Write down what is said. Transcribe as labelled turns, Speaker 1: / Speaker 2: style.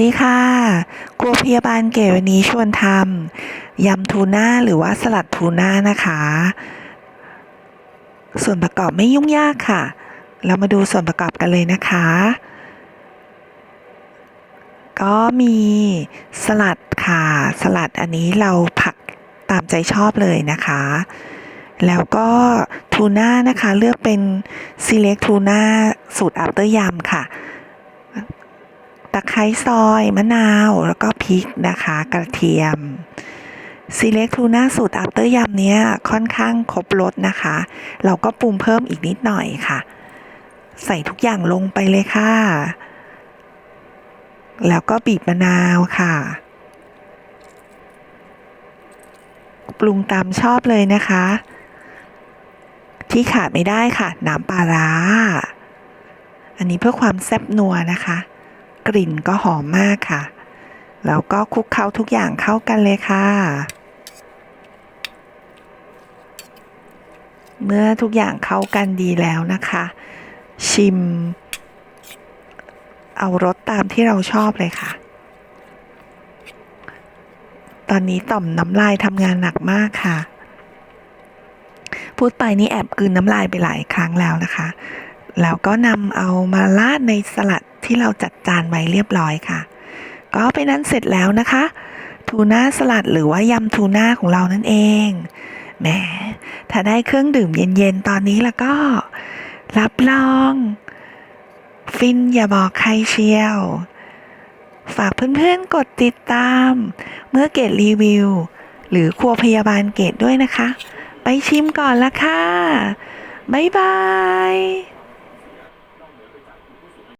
Speaker 1: ดีค่ะครัวพยาบาลเก๋วันนี้ชวนทำยำทูน่าหรือว่าสลัดทูน่านะคะ ส่วนประกอบไม่ยุ่งยากค่ะ เรามาดูส่วนประกอบกันเลยนะคะ ก็มีสลัดค่ะ สลัดอันนี้เราผักตามใจชอบเลยนะคะ แล้วก็ทูน่านะคะ เลือกเป็นซีเล็กทูน่าสูตรอัปเตอร์ยำค่ะ ร้ซอยมะนาว แล้วก็พริกนะคะ กระเทียมซีเล็กทูน่าสูตรอัปเตอร์ยำเนี้ยค่อนข้างครบรสนะคะ เราก็ปรุงเพิ่มอีกนิดหน่อยค่ะ ใส่ทุกอย่างลงไปเลยค่ะ แล้วก็บีบมะนาวค่ะ ปรุงตามชอบเลยนะคะ ที่ขาดไม่ได้ค่ะ น้ำปลาร้า อันนี้เพื่อความแซ่บนัวนะคะ กลิ่นก็หอมมากค่ะ แล้วก็คลุกเคล้าทุกอย่างเข้ากันเลยค่ะ เมื่อทุกอย่างเข้ากันดีแล้วนะคะ ชิม เอารสตามที่เราชอบเลยค่ะ ตอนนี้ต่อมน้ำลายทำงานหนักมากค่ะ พูดไปนี่แอบกืนน้ำลายไปหลายครั้งแล้วนะคะ แล้วก็นำเอามาราดในสลัดที่เราจัดจานไว้เรียบร้อยค่ะ ก็เป็นนั้นเสร็จแล้วนะคะ ทูน่าสลัดหรือว่ายำทูน่าของเรานั่นเองแหมถ้าได้เครื่องดื่มเย็นๆ ตอนนี้แล้วก็ รับรอง ฟินอย่าบอกใครเชียว ฝากเพื่อนๆ กดติดตาม เมื่อเกดรีวิว หรือครัวพยาบาลเกดด้วยนะคะ ไปชิมก่อนละค่ะ บ๊ายบาย